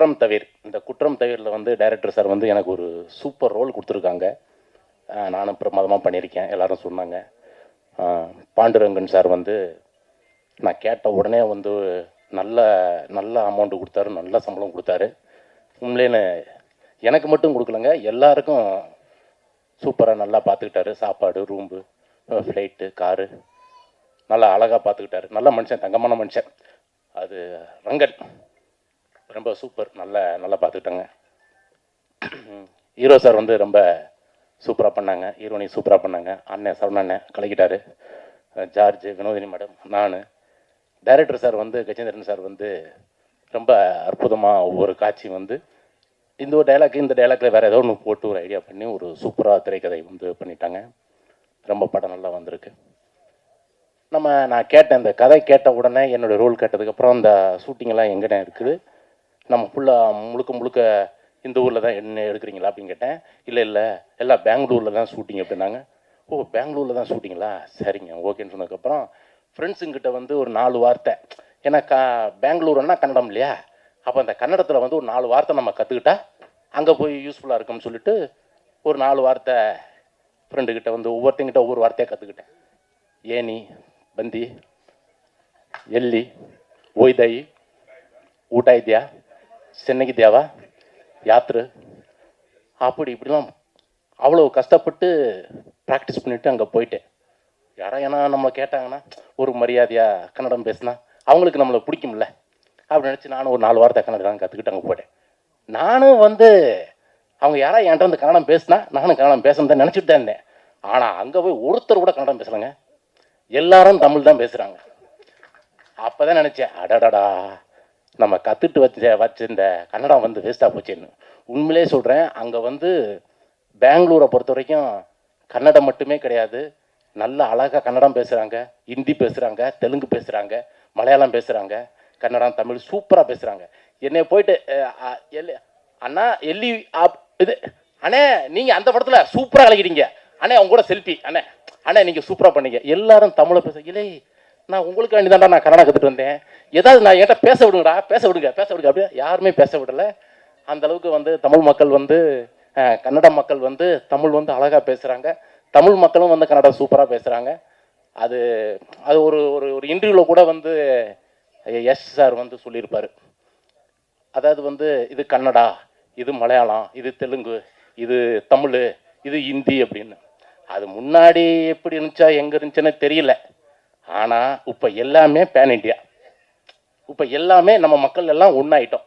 குற்றம் தவிர் இந்த குற்றம் தவிரில் வந்து டைரக்டர் சார் வந்து எனக்கு ஒரு சூப்பர் ரோல் கொடுத்துருக்காங்க. நானும் பிரமாதமாக பண்ணியிருக்கேன் எல்லாரும் சொன்னாங்க. பாண்டுரங்கன் சார் வந்து நான் கேட்ட உடனே வந்து நல்ல நல்ல அமௌண்ட்டு கொடுத்தாரு நல்ல சம்பளம் கொடுத்தாரு. உண்மையிலே எனக்கு மட்டும் கொடுக்கலங்க எல்லாருக்கும் சூப்பராக நல்லா பார்த்துக்கிட்டாரு சாப்பாடு ரூம்பு ஃப்ளைட்டு காரு நல்லா அழகாக பார்த்துக்கிட்டாரு நல்ல மனுஷன் தங்கமான மனுஷன். அது ரங்கன். ரொம்ப சூப்பர் நல்ல நல்லா பார்த்துக்கிட்டாங்க. ஹீரோ சார் வந்து ரொம்ப சூப்பராக பண்ணாங்க. ஹீரோனி சூப்பராக பண்ணாங்க. அண்ணன் சரவண அண்ணன் கலக்கிட்டாரு. ஜார்ஜ் வினோதினி மேடம் நான். டைரக்டர் சார் வந்து கஜேந்திரன் சார் வந்து ரொம்ப அற்புதமாக ஒவ்வொரு காட்சியும் வந்து இந்த ஒரு டைலாக் இந்த டைலாக்ல வேறு ஏதோ ஒன்று போட்டு ஒரு ஐடியா பண்ணி ஒரு சூப்பராக திரைக்கதை வந்து பண்ணிட்டாங்க. ரொம்ப படம் நல்லா வந்திருக்கு. நம்ம நான் கேட்டேன் இந்த கதை கேட்ட உடனே என்னோட ரோல் கேட்டதுக்கப்புறம் அந்த ஷூட்டிங்கெல்லாம் எங்கடே இருக்குது? நம்ம ஃபுல்லாக முழுக்க முழுக்க இந்த ஊரில் தான் என்ன எடுக்கிறீங்களா அப்படின்னு கேட்டேன். இல்லை இல்லை எல்லாம் பெங்களூரில் தான் ஷூட்டிங் அப்படின்னாங்க ஓ பெங்களூரில் தான் ஷூட்டிங்களா சரிங்க ஓகேன்னு சொன்னதுக்கப்புறம் ஃப்ரெண்ட்ஸுங்கிட்ட வந்து ஒரு நாலு வார்த்தை. ஏன்னா க பெங்களூருன்னா கன்னடம் இல்லையா? அப்போ அந்த கன்னடத்தில் வந்து ஒரு நாலு வார்த்தை நம்ம கற்றுக்கிட்டா அங்கே போய் யூஸ்ஃபுல்லாக இருக்கும்னு சொல்லிட்டு ஒரு நாலு வார்த்தை ஃப்ரெண்டுக்கிட்ட வந்து ஒவ்வொருத்தங்கிட்ட ஒவ்வொரு வார்த்தையாக கற்றுக்கிட்டேன் ஏனி பந்தி எல்லி ஓய்தாயி ஊட்டாய்தியா சென்னைக்கு தேவா? யாத்திரை? அப்படி இப்படிலாம் அவ்வளோ கஷ்டப்பட்டு ப்ராக்டிஸ் பண்ணிவிட்டு அங்கே போயிட்டேன். யாரா ஏன்னா நம்மளை கேட்டாங்கன்னா ஒரு மரியாதையாக கன்னடம் பேசினா அவங்களுக்கு நம்மளை பிடிக்கும்ல. அப்படி நினச்சி நானும் ஒரு நாலு வாரத்தை கன்னடம் கற்றுக்கிட்டு அங்கே போயிட்டேன். நானும் வந்து அவங்க யாராவது என்கிட்ட வந்து கன்னடம் பேசுனா நானும் கன்னடம் பேசணும் தான் நினச்சிட்டு தான் இருந்தேன். ஆனால் அங்கே போய் ஒருத்தர் கூட கன்னடம் பேசலைங்க. எல்லாரும் தமிழ் தான் பேசுகிறாங்க அப்போ தான் நினச்சேன் அடடடா நம்ம கற்றுட்டு வச்ச வச்சிருந்த கன்னடம் வந்து வேஸ்ட்டாக போச்சுன்னு. உண்மையிலே சொல்கிறேன் அங்கே வந்து பெங்களூரை பொறுத்த வரைக்கும் கன்னடம் மட்டுமே கிடையாது. நல்ல அழகாக கன்னடம் பேசுகிறாங்க ஹிந்தி பேசுகிறாங்க தெலுங்கு பேசுகிறாங்க மலையாளம் பேசுகிறாங்க கன்னடம் தமிழ் சூப்பராக பேசுகிறாங்க என்னை போயிட்டு எல்லி அண்ணா எல்லி ஆப் இது அண்ணே நீங்கள் அந்த படத்தில் சூப்பராக கலக்கிறீங்க அண்ணே அவங்க கூட செல்ஃபி அண்ணே அண்ணே நீங்கள் சூப்பராக பண்ணீங்க. எல்லாரும் தமிழை பேச இல்லை நான் உங்களுக்கு வேண்டி நான் கன்னடம் கற்றுட்டு வந்தேன். ஏதாவது நான் என்கிட்ட பேச விடுங்கடா பேச விடுங்க பேச விடுங்க. அப்படியே யாருமே பேச விடலை. அந்த அளவுக்கு வந்து தமிழ் மக்கள் வந்து கன்னட மக்கள் வந்து தமிழ் வந்து அழகாக பேசுகிறாங்க தமிழ் மக்களும் வந்து கன்னடம் சூப்பராக பேசுகிறாங்க அது அது ஒரு ஒரு ஒரு இன்டர்வியூவில் கூட வந்து எஸ் சார் வந்து சொல்லியிருப்பார். அதாவது வந்து இது கன்னடா இது மலையாளம் இது தெலுங்கு இது தமிழ் இது ஹிந்தி அப்படின்னு. அது முன்னாடி எப்படி இருந்துச்சா எங்கே இருந்துச்சுன்னு தெரியல. ஆனால் இப்போ எல்லாமே பேன் இண்டியா இப்போ எல்லாமே நம்ம மக்கள் எல்லாம் ஒன்றாயிட்டோம்